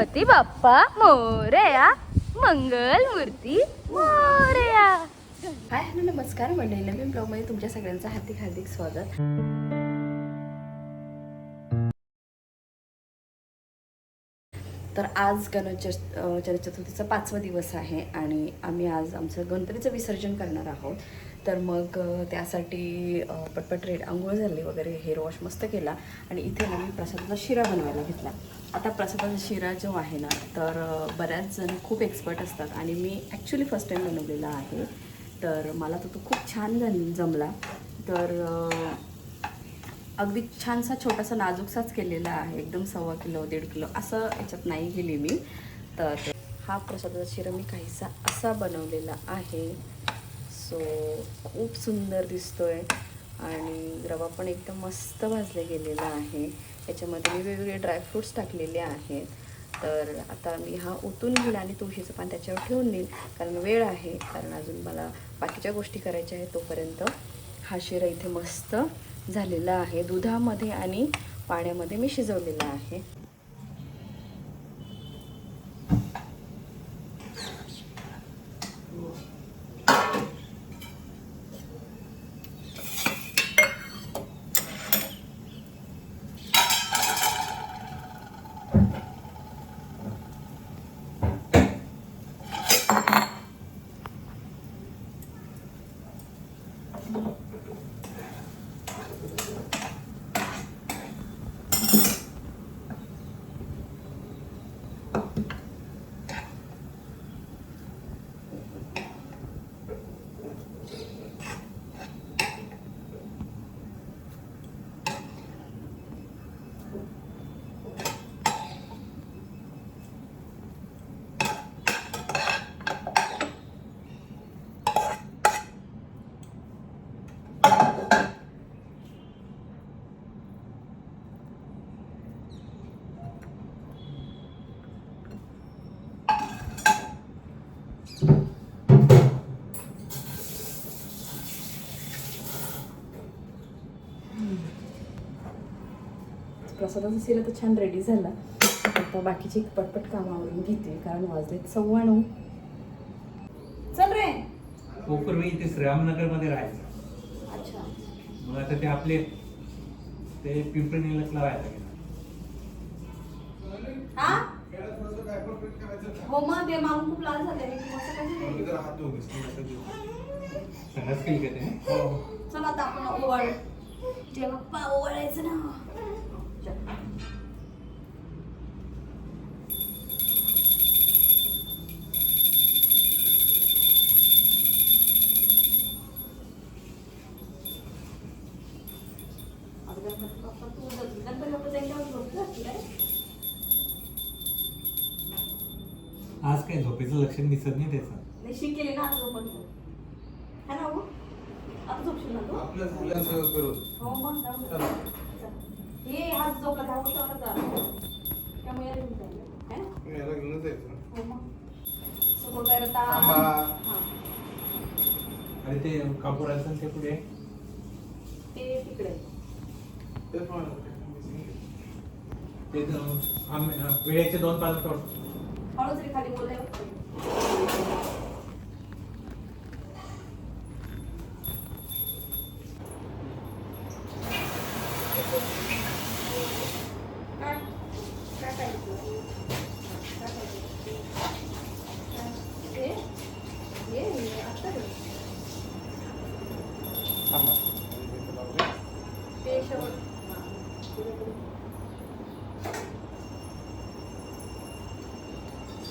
गणपती बाप्पा मोरया मंगल मूर्ती Morya. Hi hello नमस्कार. मंडळी नवीन ब्लॉगमध्ये तुमच्या सगळ्यांचं हार्दिक हार्दिक स्वागत. तर आज गणेश चतुर्थीचा पाचवा दिवस आहे आणि आम्ही आज आमचं गणपतीचं विसर्जन करणार आहोत. तर मग त्यासाठी पटपट रेड आंघोळ झाली वगैरे हेअर वॉश मस्त केला आणि इथे आम्ही प्रसादाचा शिरा बनवायला घेतला. आता प्रसादाचा शिरा जो आहे ना तर बऱ्याच जण खूप एक्सपर्ट असतात आणि मी ॲक्च्युली फर्स्ट टाईम बनवलेला आहे. तर मला तर तो खूप छान जम- जमला. तर अगदी छानसा छोटासा नाजूकसाच केलेला आहे. एकदम सव्वा किलो दीड किलो असं याच्यात नाही गेली मी. तर हा प्रसादाचा शिरा मी काहीसा असा बनवलेला आहे. सो खूप सुंदर दिसतोय. आणि रवा पण एकदम मस्त भाजले गेलेला आहे. याच्यामध्ये मी वेगवेगळे ड्रायफ्रूट्स टाकलेले आहेत. तर आता मी हा ओतून घेईल आणि तुळशीचं पान त्याच्यावर ठेवून देईल कारण वेळ आहे. कारण अजून मला बाकीच्या गोष्टी करायच्या आहेत तोपर्यंत. हा शिरा इथे मस्त झालेला आहे. दुधामध्ये आणि पाण्यामध्ये मी शिजवलेला आहे. प्रसादाचा शिरा तर छान रेडी झाला. आता बाकीची पटपट कामं आवरून घेते कारण वाजलेत सव्वा नऊ चल रे. तो पूर्वी इथे श्रीरामनगरमध्ये राहायचा. अच्छा. मग आता ते आपले ते पिंपरी निलकला राहायला गेला. हा? हो मग ते मागून खूप लाल झाले सगळंच केली का त्याने? चल आता आपण ओवाळ. जेव्हा पा ओवाळायचं ना. आज काय झोपेचं लक्षण दिसत नाही त्याचं नाही शिकेली ना आता झोपत नाही. है ना हो आता झोपशील ना तू आपलं झालं सगळं करून हो मग जाऊ दे. चला. चल. जा त्यामुळे घेऊन जाईल है ना घेऊनच हो मग आंबा. हां अरे ते कापूराचं ते पुढे ते तिकडे. तेच म्हणत ते आंबे- अं, वेळेचे दोन पाच तोड हळूच रे खाली बोलाय थांबा ते शेवट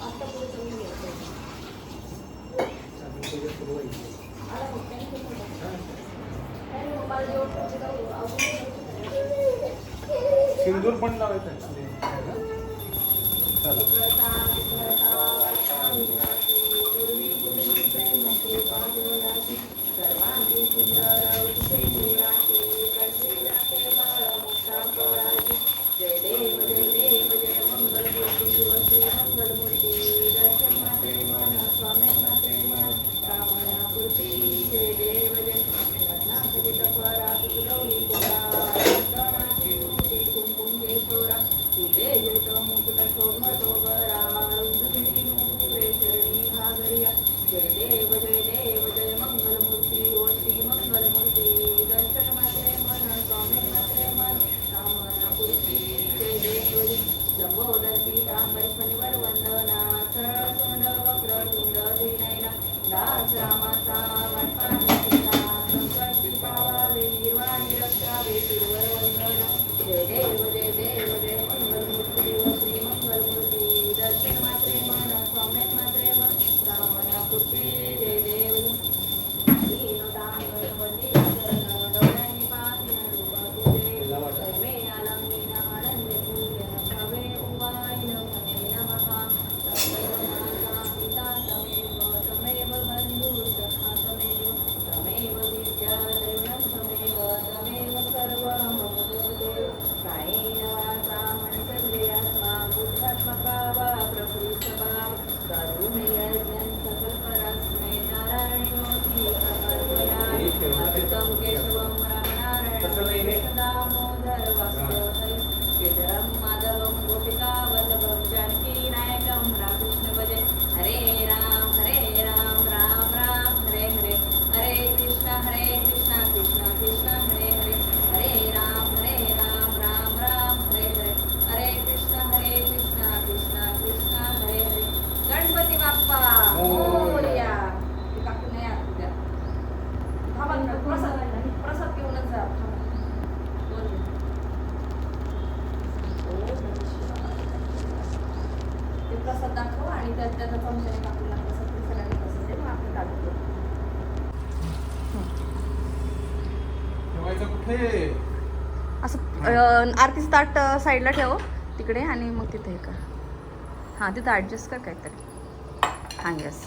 आता पुढे जाऊन घ्यायचं आला बघ, त्यांनी ते बोललं. काय रे, मला जेवण पाहिजे का? अजून सिंदूर असं आरतीचं ताट साईडला ठेव तिकडे आणि मग तिथे हे कर. हां तिथं ॲडजस्ट कर काहीतरी. हां यस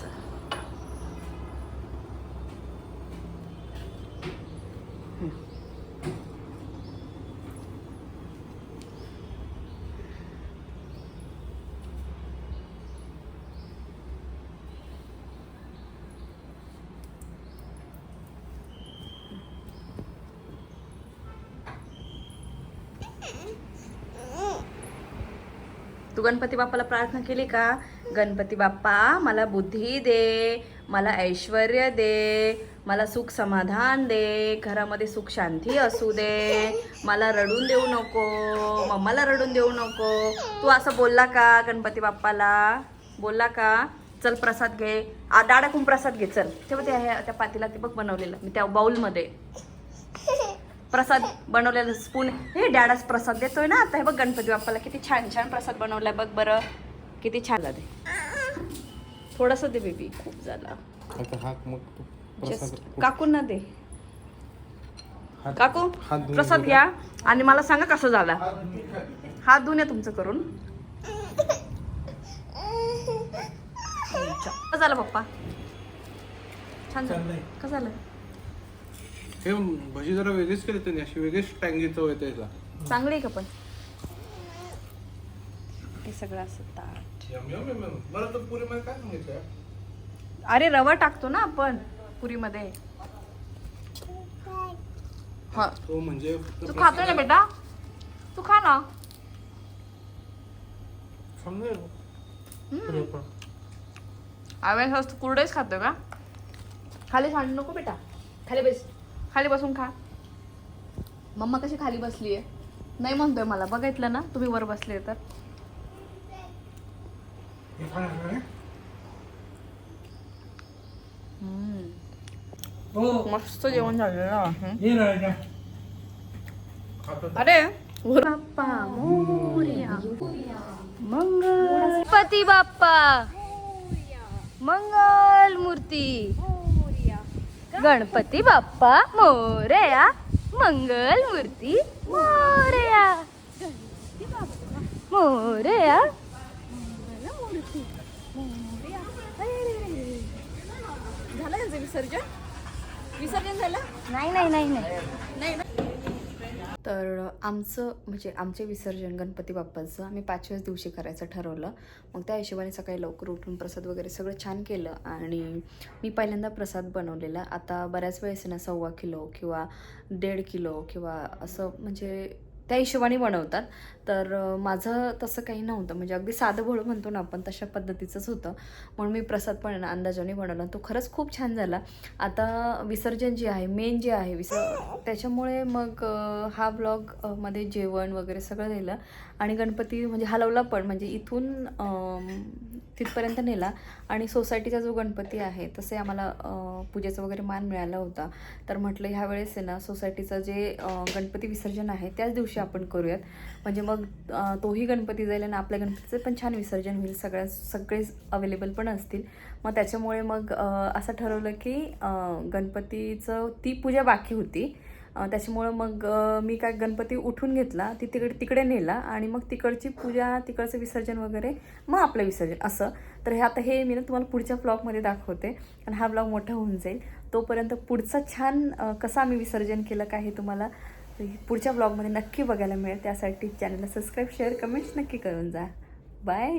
तू गणपती बाप्पाला प्रार्थना केली का? गणपती बाप्पा मला बुद्धी दे मला ऐश्वर दे मला सुख समाधान दे घरामध्ये सुख शांती असू दे मला रडून देऊ नको मम्माला रडून देऊ नको. तू असं बोलला का गणपती बाप्पाला? बोलला का? चल प्रसाद घे. आ डाडाकून प्रसाद घे चल. तेव्हा ते आहे त्या पातीला ते बघ बनवलेलं मी त्या बाऊलमध्ये प्रसाद बनवलेला स्पून हे डॅडाच प्रसाद देतोय ना. आता हे बघ गणपती बाप्पाला किती छान छान प्रसाद बनवलाय. बघ बरं. किती छान दे थोडस दे बेबी खूप झाला. आता हात मग तू. प्रसाद जस्ट काकूंना दे. काकू प्रसाद घ्या. आणि मला सांगा कसं झाला. हात धुवून या तुमचं करून. कसं झालं पप्पा. छान झालं. कसं झालं? हे भजी जरा वेगळीच केली त्यांनी अशी वेगळीच टँगी चव येते याला चांगली आहे का पण? हे सगळं असं ताट. Yum yum yum yum. बरं तर पुरीमध्ये काय सांगितलं अरे रवा टाकतो ना आपण पुरीमध्ये. हा. तो म्हणजे फक्त तू खातोय ना बेटा? तू खा ना. असं कुरडईच खातोय का? खाली सांडू नको बेटा. खाली बस. खाली बसून खा. मम्मा कशी खाली बसली आहे नाही म्हणतोय मला. बघितलं ना तुम्ही वर बसले तर. हे मस्त जेवण झालेलं ना हं. अरे मंगल. गणपती बाप्पा. मंगल मूर्ती. गणपती बाप्पा मोरया मंगल मूर्ती मोरया. मोरया. झालं त्यांचं विसर्जन? विसर्जन झालं? नाही नाही नाही नाही. तर आमचं म्हणजे आमचे विसर्जन गणपती बाप्पाचं आम्ही पाचव्याच दिवशी करायचं ठरवलं. मग त्या हिशोबाने सकाळी लवकर उठून प्रसाद वगैरे सगळं छान केलं आणि मी पहिल्यांदा प्रसाद बनवलेला. आता बऱ्याच वेळेस ना सव्वा किलो किंवा दीड किलो किंवा असं म्हणजे त्या हिशोबाने बनवतात. तर माझं तसं काही नव्हतं. म्हणजे अगदी साधं भोळं म्हणतो ना आपण तशा पद्धतीचंच होतं. म्हणून मी प्रसाद पण आहे ना अंदाजाने बनवला. तो खरंच खूप छान झाला. आता विसर्जन जे आहे मेन जे आहे विस त्याच्यामुळे मग हा ब्लॉगमध्ये जेवण वगैरे सगळं दिलं आणि गणपती म्हणजे हलवला पण म्हणजे इथून तिथपर्यंत नेला. आणि सोसायटीचा जो गणपती आहे तसे आम्हाला पूजेचं पूजेचा वगैरे मान मिळाला होता. तर म्हटलं ह्या वेळेस आहे ना सोसायटीचं जे गणपती विसर्जन आहे त्याच दिवशी आपण करूयात. म्हणजे मग मग तोही गणपती जाईल आणि आपल्या गणपतीचं पण छान विसर्जन होईल. सगळ्या सगळेच अवेलेबल पण असतील. मग त्याच्यामुळे मग असं ठरवलं की गणपतीचं ती पूजा बाकी होती. त्याच्यामुळं मग मी काय गणपती उठून घेतला ती तिकडे तिकडे नेला आणि मग तिकडची पूजा तिकडचं विसर्जन वगैरे मग आपलं विसर्जन असं. तर हे आता हे मी ना तुम्हाला पुढच्या ब्लॉगमध्ये दाखवते. आणि हा ब्लॉग मोठा होऊन जाईल. तोपर्यंत पुढचा छान कसा कसं आम्ही विसर्जन केलं काय हे तुम्हाला पुढच्या ब्लॉगमध्ये नक्की बघायला मिळेल. त्यासाठी चॅनलला सबस्क्राईब शेअर कमेंट्स नक्की करून जा. बाय